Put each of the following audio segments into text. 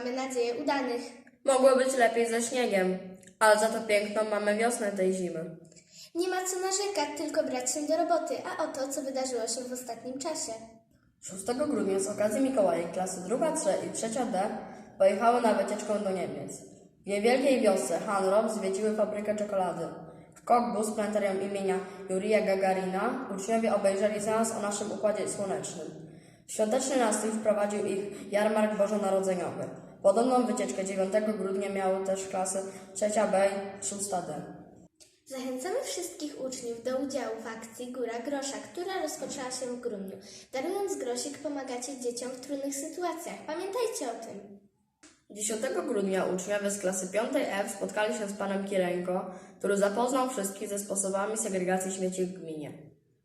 mamy nadzieję udanych. Mogło być lepiej ze śniegiem, ale za to piękną mamy wiosnę tej zimy. Nie ma co narzekać, tylko brać się do roboty, a oto co wydarzyło się w ostatnim czasie. 6 grudnia z okazji Mikołajek klasy druga C i trzecia D pojechały na wycieczkę do Niemiec. W niewielkiej wiosce Hanrow zwiedziły fabrykę czekolady. W Kokbus planetarium imienia Jurija Gagarina uczniowie obejrzeli seans o naszym Układzie Słonecznym. W Świąteczny nastrój wprowadził ich jarmark bożonarodzeniowy. Podobną wycieczkę 9 grudnia miały też klasy trzecia B i 6D. Zachęcamy wszystkich uczniów do udziału w akcji Góra Grosza, która rozpoczęła się w grudniu. Darując grosik pomagacie dzieciom w trudnych sytuacjach. Pamiętajcie o tym. 10 grudnia uczniowie z klasy 5F spotkali się z panem Kirenko, który zapoznał wszystkich ze sposobami segregacji śmieci w gminie.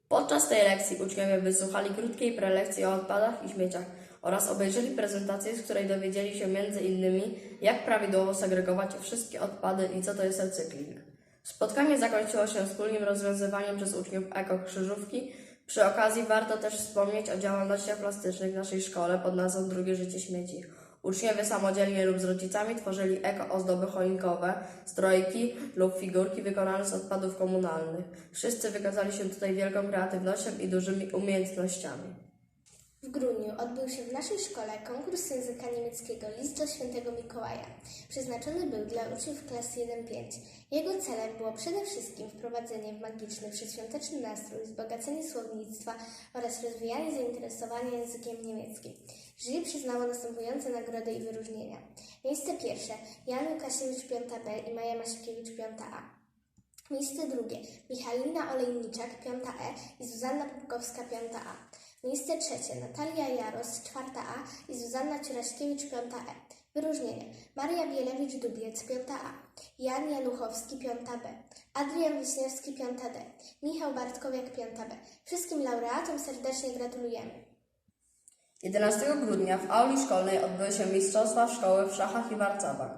Podczas tej lekcji uczniowie wysłuchali krótkiej prelekcji o odpadach i śmieciach oraz obejrzeli prezentację, z której dowiedzieli się innymi, jak prawidłowo segregować wszystkie odpady i co to jest recykling. Spotkanie zakończyło się wspólnym rozwiązywaniem przez uczniów eko-krzyżówki. Przy okazji warto też wspomnieć o działalnościach plastycznych w naszej szkole pod nazwą Drugie Życie Śmieci. Uczniowie samodzielnie lub z rodzicami tworzyli eko-ozdoby choinkowe, strojki lub figurki wykonane z odpadów komunalnych. Wszyscy wykazali się tutaj wielką kreatywnością i dużymi umiejętnościami. W grudniu odbył się w naszej szkole konkurs języka niemieckiego List do Świętego Mikołaja. Przeznaczony był dla uczniów klas 1-5. Jego celem było przede wszystkim wprowadzenie w magiczny przedświąteczny nastrój, wzbogacenie słownictwa oraz rozwijanie zainteresowania językiem niemieckim. Jury przyznało następujące nagrody i wyróżnienia. Miejsce pierwsze Jan Łukasiewicz 5B i Maja Masikiewicz 5A. Miejsce drugie Michalina Olejniczak 5E i Zuzanna Popkowska 5A. Miejsce trzecie Natalia Jaros 4A i Zuzanna Ciuraśkiewicz 5E. Wyróżnienia Maria Bielewicz-Dubiec 5A, Jan Januchowski 5B, Adrian Wiśniewski 5D, Michał Bartkowiak 5B. Wszystkim laureatom serdecznie gratulujemy. 11 grudnia w auli szkolnej odbyły się Mistrzostwa Szkoły w szachach i warcabach.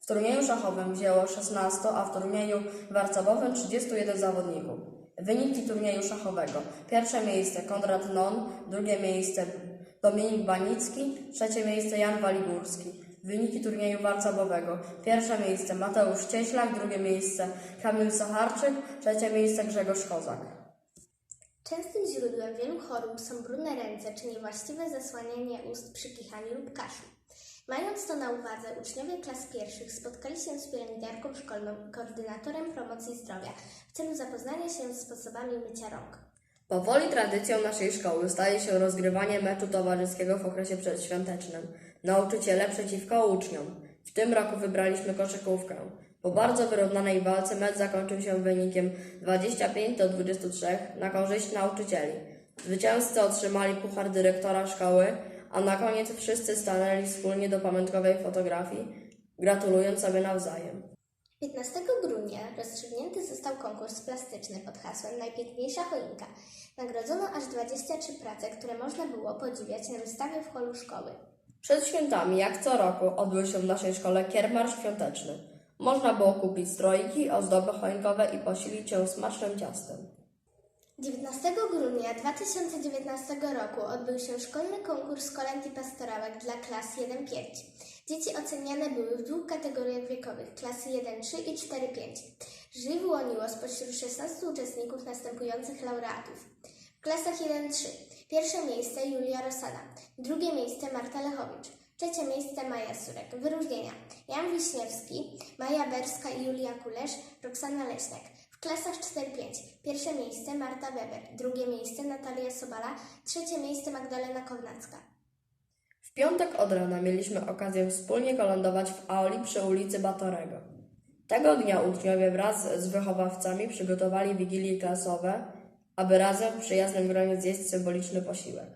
W turnieju szachowym wzięło 16, a w turnieju warcabowym 31 zawodników. Wyniki turnieju szachowego. Pierwsze miejsce Konrad Non, drugie miejsce Dominik Banicki, trzecie miejsce Jan Waligórski. Wyniki turnieju warcabowego. Pierwsze miejsce Mateusz Cieślak, drugie miejsce Kamil Sacharczyk, trzecie miejsce Grzegorz Kozak. Częstym źródłem wielu chorób są brudne ręce czy niewłaściwe zasłanianie ust przy kichaniu lub kaszlu. Mając to na uwadze, uczniowie klas pierwszych spotkali się z pielęgniarką szkolną i koordynatorem promocji zdrowia w celu zapoznania się z sposobami mycia rąk. Powoli tradycją naszej szkoły staje się rozgrywanie meczu towarzyskiego w okresie przedświątecznym. Nauczyciele przeciwko uczniom. W tym roku wybraliśmy koszykówkę. Po bardzo wyrównanej walce mecz zakończył się wynikiem 25 do 23 na korzyść nauczycieli. Zwycięzcy otrzymali puchar dyrektora szkoły, a na koniec wszyscy stanęli wspólnie do pamiątkowej fotografii, gratulując sobie nawzajem. 15 grudnia rozstrzygnięty został konkurs plastyczny pod hasłem Najpiękniejsza choinka. Nagrodzono aż 23 prace, które można było podziwiać na wystawie w holu szkoły. Przed świętami, jak co roku, odbył się w naszej szkole kiermarsz świąteczny. Można było kupić strojki, ozdoby choinkowe i posilić się smacznym ciastem. 19 grudnia 2019 roku odbył się szkolny konkurs kolęd i pastorałek dla klas 1-5. Dzieci oceniane były w dwóch kategoriach wiekowych, klasy 1-3 i 4-5. Jury wyłoniło spośród 16 uczestników następujących laureatów. W klasach 1-3 pierwsze miejsce Julia Rosada, drugie miejsce Marta Lechowicz, trzecie miejsce Maja Surek. Wyróżnienia Jan Wiśniewski, Maja Berska i Julia Kulesz, Roxana Leśniak. Klasach 4-5 pierwsze miejsce Marta Weber, drugie miejsce Natalia Sobala, trzecie miejsce Magdalena Kownacka. W piątek od rana mieliśmy okazję wspólnie kolędować w auli przy ulicy Batorego. Tego dnia uczniowie wraz z wychowawcami przygotowali wigilie klasowe, aby razem w przyjaznym gronie zjeść symboliczny posiłek.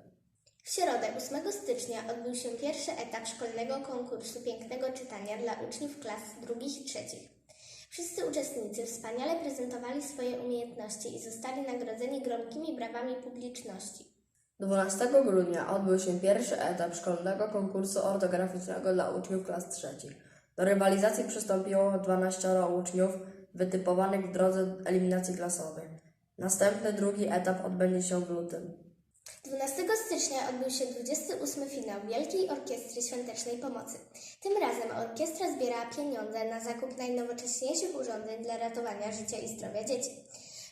W środę 8 stycznia odbył się pierwszy etap szkolnego konkursu pięknego czytania dla uczniów klas drugich i trzecich. Wszyscy uczestnicy wspaniale prezentowali swoje umiejętności i zostali nagrodzeni gromkimi brawami publiczności. 12 grudnia odbył się pierwszy etap szkolnego konkursu ortograficznego dla uczniów klas trzecich. Do rywalizacji przystąpiło 12 uczniów wytypowanych w drodze eliminacji klasowej. Następny drugi etap odbędzie się w lutym. 12 stycznia odbył się 28 finał Wielkiej Orkiestry Świątecznej Pomocy. Tym razem orkiestra zbierała pieniądze na zakup najnowocześniejszych urządzeń dla ratowania życia i zdrowia dzieci.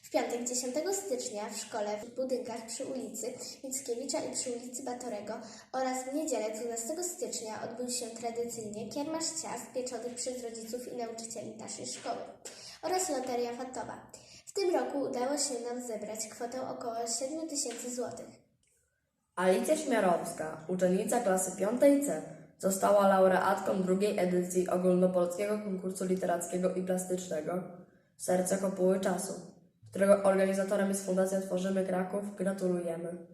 W piątek 10 stycznia w szkole w budynkach przy ulicy Mickiewicza i przy ulicy Batorego oraz w niedzielę 12 stycznia odbył się tradycyjnie kiermasz ciast pieczonych przez rodziców i nauczycieli naszej szkoły oraz loteria fatowa. W tym roku udało się nam zebrać kwotę około 7 tysięcy złotych. Alicja Śmiarowska, uczennica klasy 5C, została laureatką drugiej edycji ogólnopolskiego konkursu literackiego i plastycznego Serce Kopuły Czasu, którego organizatorem jest Fundacja Tworzymy Kraków. Gratulujemy.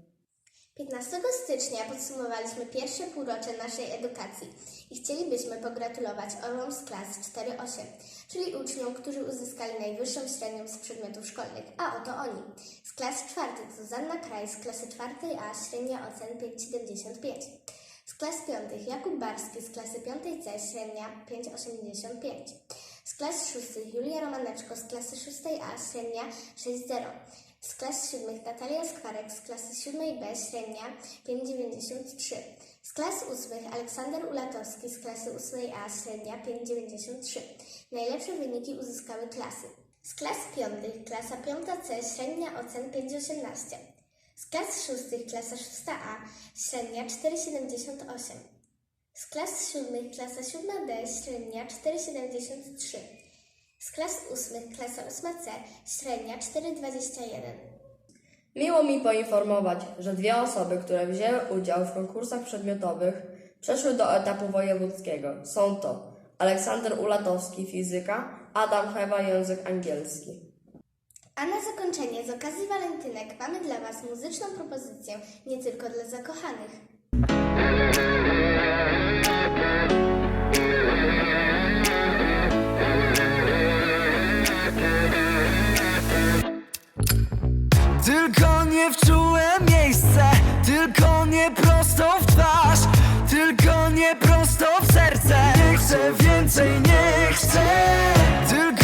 15 stycznia podsumowaliśmy pierwsze półrocze naszej edukacji i chcielibyśmy pogratulować orłom z klas 4-8, czyli uczniom, którzy uzyskali najwyższą średnią z przedmiotów szkolnych, a oto oni. Z klas czwartych Zuzanna Kraj z klasy 4A średnia ocen 5,75. Z klas piątych Jakub Barski z klasy 5C średnia 5,85. Z klas szóstych Julia Romaneczko z klasy 6A średnia 6,0. Z klas siódmych Natalia Skwarek z klasy 7B średnia 5,93. Z klas ósmych Aleksander Ulatowski z klasy 8A średnia 5,93. Najlepsze wyniki uzyskały klasy. Z klas piątych klasa 5C średnia ocen 5,18. Z klas szóstych klasa 6A średnia 4,78. Z klas siódmych klasa 7D średnia 4,73. Z klas ósmych klasa 8C średnia 4,21. Miło mi poinformować, że dwie osoby, które wzięły udział w konkursach przedmiotowych, przeszły do etapu wojewódzkiego. Są to Aleksander Ulatowski, fizyka, Adam Hewa, język angielski. A na zakończenie z okazji walentynek mamy dla Was muzyczną propozycję nie tylko dla zakochanych. Tylko nie wczułe miejsce Tylko nie prosto w twarz Tylko nie prosto w serce. Nie chcę więcej, nie chcę Tylko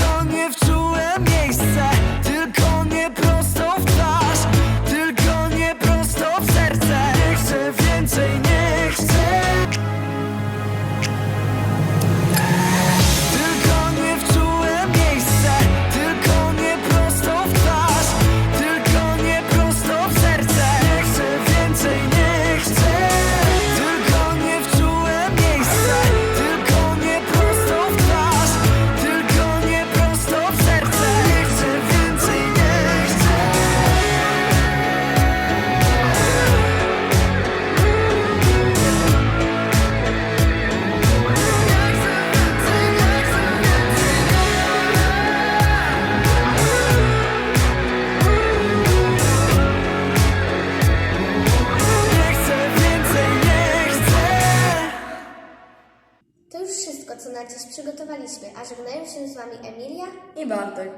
dziś przygotowaliśmy, a żegnają się z Wami Emilia I Bartek.